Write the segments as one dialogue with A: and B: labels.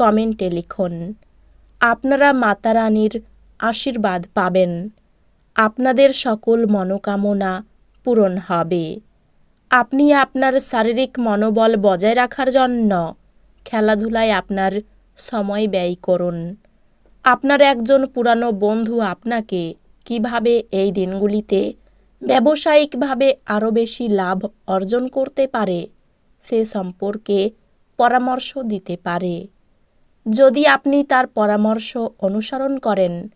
A: কমেন্টে লিখুন, আপনারা মাতা রানীর আশীর্বাদ পাবেন। আপনাদের সকল মনোকামনা পূরণ হবে। আপনি আপনার শারীরিক মনোবল বজায় রাখার জন্য খেলাধুলায় আপনার সময় ব্যয় করুন। আপনার একজন পুরানো বন্ধু আপনাকে কীভাবে এই দিনগুলিতে ব্যবসায়িকভাবে আরও বেশি লাভ অর্জন করতে পারে, সে সম্পর্কে পরামর্শ দিতে পারে। যদি আপনি তার পরামর্শ অনুসরণ করেন,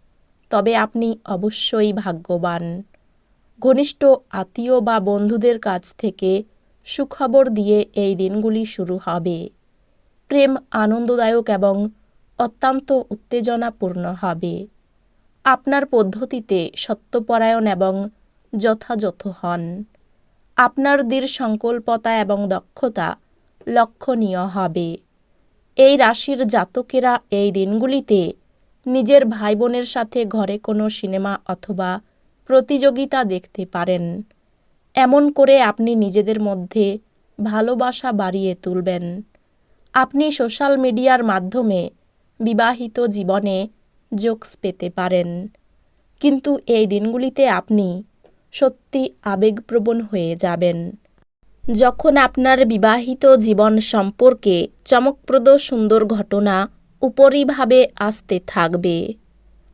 A: তবে আপনি অবশ্যই ভাগ্যবান। ঘনিষ্ঠ আত্মীয় বা বন্ধুদের কাছ থেকে সুখবর দিয়ে এই দিনগুলি শুরু হবে। প্রেম আনন্দদায়ক এবং অত্যন্ত উত্তেজনাপূর্ণ হবে। আপনার পদ্ধতিতে সত্যপরায়ণ এবং যথাযথ হন। আপনার দৃঢ় সংকল্পতা এবং দক্ষতা লক্ষণীয় হবে। এই রাশির জাতকেরা এই দিনগুলিতে নিজের ভাই বোনের সাথে ঘরে কোনো সিনেমা অথবা প্রতিযোগিতা দেখতে পারেন। এমন করে আপনি নিজেদের মধ্যে ভালোবাসা বাড়িয়ে তুলবেন। আপনি সোশ্যাল মিডিয়ার মাধ্যমে বিবাহিত জীবনে জোকস পেতে পারেন। কিন্তু এই দিনগুলিতে আপনি সত্যি আবেগপ্রবণ হয়ে যাবেন। যখন আপনার বিবাহিত জীবন সম্পর্কে চমকপ্রদ সুন্দর ঘটনা উপরিভাবে আসতে থাকবে।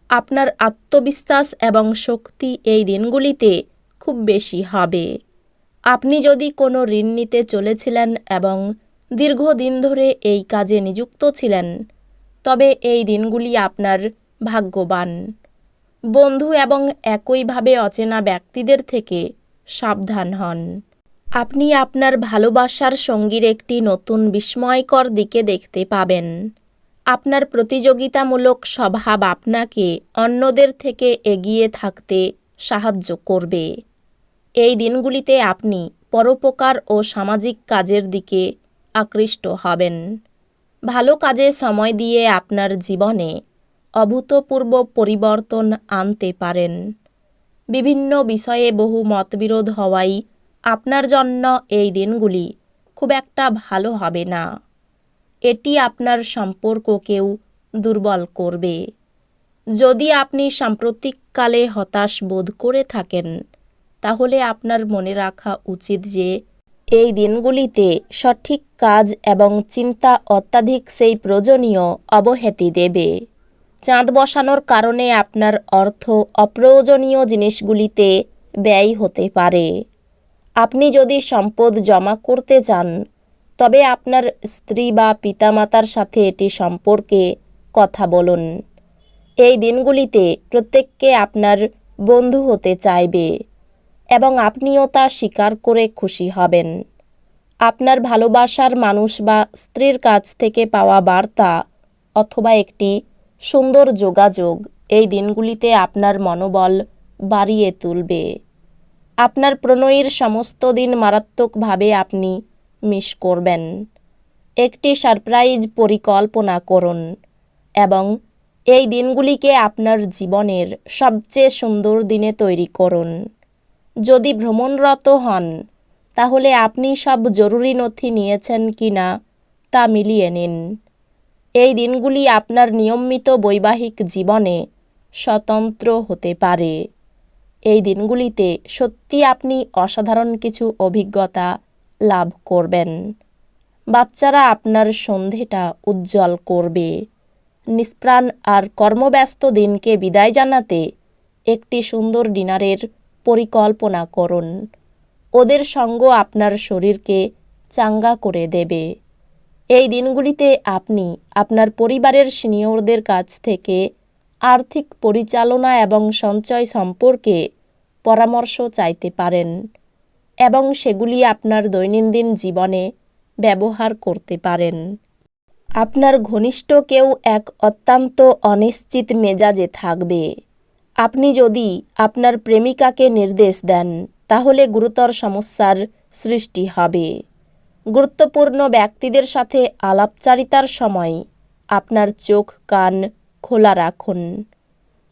A: আপনার আত্মবিশ্বাস এবং শক্তি এই দিনগুলিতে খুব বেশি হবে। আপনি যদি কোনো ঋণ নিতে চলেছিলেন এবং দীর্ঘদিন ধরে এই কাজে নিযুক্ত ছিলেন, তবে এই দিনগুলি আপনার ভাগ্যবান। বন্ধু এবং একইভাবে অচেনা ব্যক্তিদের থেকে সাবধান হন। আপনি আপনার ভালোবাসার সঙ্গীর একটি নতুন বিস্ময়কর দিকে দেখতে পাবেন। আপনার প্রতিযোগিতামূলক স্বভাব আপনাকে অন্যদের থেকে এগিয়ে থাকতে সাহায্য করবে। এই দিনগুলিতে আপনি পরোপকার ও সামাজিক কাজের দিকে আকৃষ্ট হবেন। ভালো কাজে সময় দিয়ে আপনার জীবনে অভূতপূর্ব পরিবর্তন আনতে পারেন। বিভিন্ন বিষয়ে বহু মতবিরোধ হওয়াই আপনার জন্য এই দিনগুলি খুব একটা ভালো হবে না। এটি আপনার সম্পর্ককেও দুর্বল করবে। যদি আপনি সাম্প্রতিককালে হতাশ বোধ করে থাকেন, তাহলে আপনার মনে রাখা উচিত যে এই দিনগুলিতে সঠিক কাজ এবং চিন্তা অত্যাধিক সেই প্রয়োজনীয় অবহেতি দেবে। চাঁদ বসানোর কারণে আপনার অর্থ অপ্রয়োজনীয় জিনিসগুলিতে ব্যয় হতে পারে। আপনি যদি সম্পদ জমা করতে চান, তবে আপনার স্ত্রী বা পিতামাতার সাথে এটি সম্পর্কে কথা বলুন। এই দিনগুলিতে প্রত্যেককে আপনার বন্ধু হতে চাইবে এবং আপনিও তা স্বীকার করে খুশি হবেন। আপনার ভালোবাসার মানুষ বা স্ত্রীর কাছ থেকে পাওয়া বার্তা অথবা একটি সুন্দর যোগাযোগ এই দিনগুলিতে আপনার মনোবল বাড়িয়ে তুলবে। আপনার প্রণয়ীর সমস্ত দিন মারাত্মকভাবে আপনি মিস করবেন। একটি সারপ্রাইজ পরিকল্পনা করুন এবং এই দিনগুলিকে আপনার জীবনের সবচেয়ে সুন্দর দিনে তৈরি করুন। যদি ভ্রমণরত হন, তাহলে আপনি সব জরুরি নথি নিয়েছেন কি না তা মিলিয়ে নিন। এই দিনগুলি আপনার নিয়মিত বৈবাহিক জীবনে স্বতন্ত্র হতে পারে। এই দিনগুলিতে সত্যি আপনি অসাধারণ কিছু অভিজ্ঞতা লাভ করবেন। বাচ্চারা আপনার সন্ধেটা উজ্জ্বল করবে। নিষ্প্রাণ আর কর্মব্যস্ত দিনকে বিদায় জানাতে একটি সুন্দর ডিনারের পরিকল্পনা করুন। ওদের সঙ্গ আপনার শরীরকে চাঙ্গা করে দেবে। এই দিনগুলিতে আপনি আপনার পরিবারের সিনিয়রদের কাছ থেকে আর্থিক পরিচালনা এবং সঞ্চয় সম্পর্কে পরামর্শ চাইতে পারেন এবং সেগুলি আপনার দৈনন্দিন জীবনে ব্যবহার করতে পারেন। আপনার ঘনিষ্ঠ কেউ এক অত্যন্ত অনিশ্চিত মেজাজে থাকবে। আপনি যদি আপনার প্রেমিকাকে নির্দেশ দেন, তাহলে গুরুতর সমস্যার সৃষ্টি হবে। গুরুত্বপূর্ণ ব্যক্তিদের সাথে আলাপচারিতার সময় আপনার চোখ, কান খোলা রাখুন।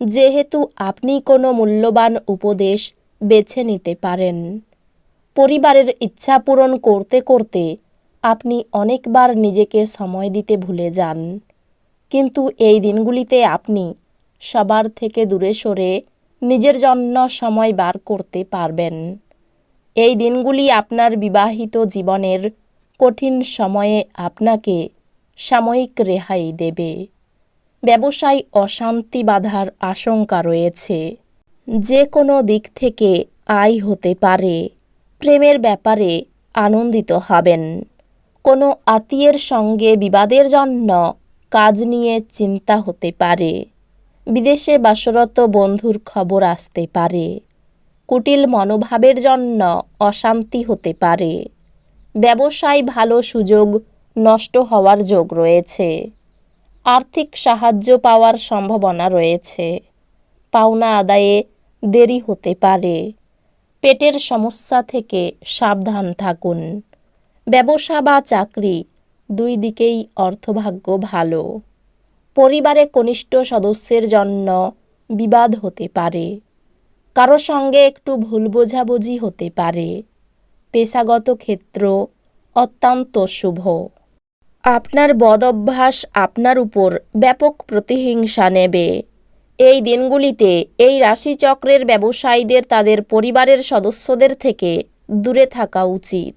A: যেহেতু আপনি কোনো মূল্যবান উপদেশ বেছে নিতে পারেন। পরিবারের ইচ্ছা পূরণ করতে করতে আপনি অনেকবার নিজেকে সময় দিতে ভুলে যান। কিন্তু এই দিনগুলিতে আপনি সবার থেকে দূরে সরে নিজের জন্য সময় বার করতে পারবেন। এই দিনগুলি আপনার বিবাহিত জীবনের কঠিন সময়ে আপনাকে সাময়িক রেহাই দেবে। ব্যবসায় অশান্তি বাধার আশঙ্কা রয়েছে। যে কোনো দিক থেকে আয় হতে পারে। প্রেমের ব্যাপারে আনন্দিত হবেন। কোনো আত্মীয়ের সঙ্গে বিবাদের জন্য কাজ নিয়ে চিন্তা হতে পারে। বিদেশে বাসরত বন্ধুর খবর আসতে পারে। কুটিল মনোভাবের জন্য অশান্তি হতে পারে। ব্যবসায় ভালো সুযোগ নষ্ট হওয়ার যোগ রয়েছে। আর্থিক সাহায্য পাওয়ার সম্ভাবনা রয়েছে। পাওনা আদায়ে দেরি হতে পারে। পেটের সমস্যা থেকে সাবধান থাকুন। ব্যবসা বা চাকরি দুই দিকেই অর্থভাগ্য ভালো। পরিবারে কনিষ্ঠ সদস্যের জন্য বিবাদ হতে পারে। কারও সঙ্গে একটু ভুল বোঝাবুঝি হতে পারে। পেশাগত ক্ষেত্র অত্যন্ত শুভ। আপনার বদ অভ্যাস আপনার উপর ব্যাপক প্রতিহিংসা নেবে। এই দিনগুলিতে এই রাশিচক্রের ব্যবসায়ীদের, তাদের পরিবারের সদস্যদের থেকে দূরে থাকা উচিত।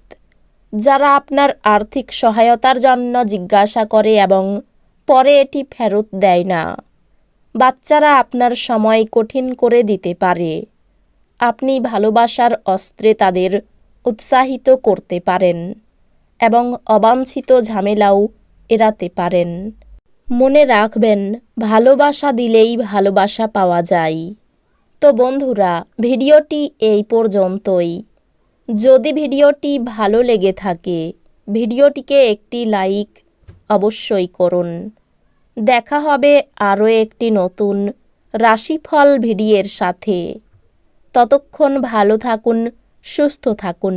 A: যারা আপনার আর্থিক সহায়তার জন্য জিজ্ঞাসা করে এবং পরে এটি ফেরত দেয় না। বাচ্চারা আপনার সময় কঠিন করে দিতে পারে। আপনি ভালোবাসার অস্ত্রে তাদের উৎসাহিত করতে পারেন। এবং অবাঞ্ছিত ঝামেলাও এড়াতে পারেন। মনে রাখবেন, ভালোবাসা দিলেই ভালোবাসা পাওয়া যায়। তো বন্ধুরা, ভিডিওটি এই পর্যন্তই। যদি ভিডিওটি ভালো লেগে থাকে, ভিডিওটিকে একটি লাইক অবশ্যই করুন। দেখা হবে আরও একটি নতুন রাশিফল ভিডিওর সাথে। ততক্ষণ ভালো থাকুন, সুস্থ থাকুন।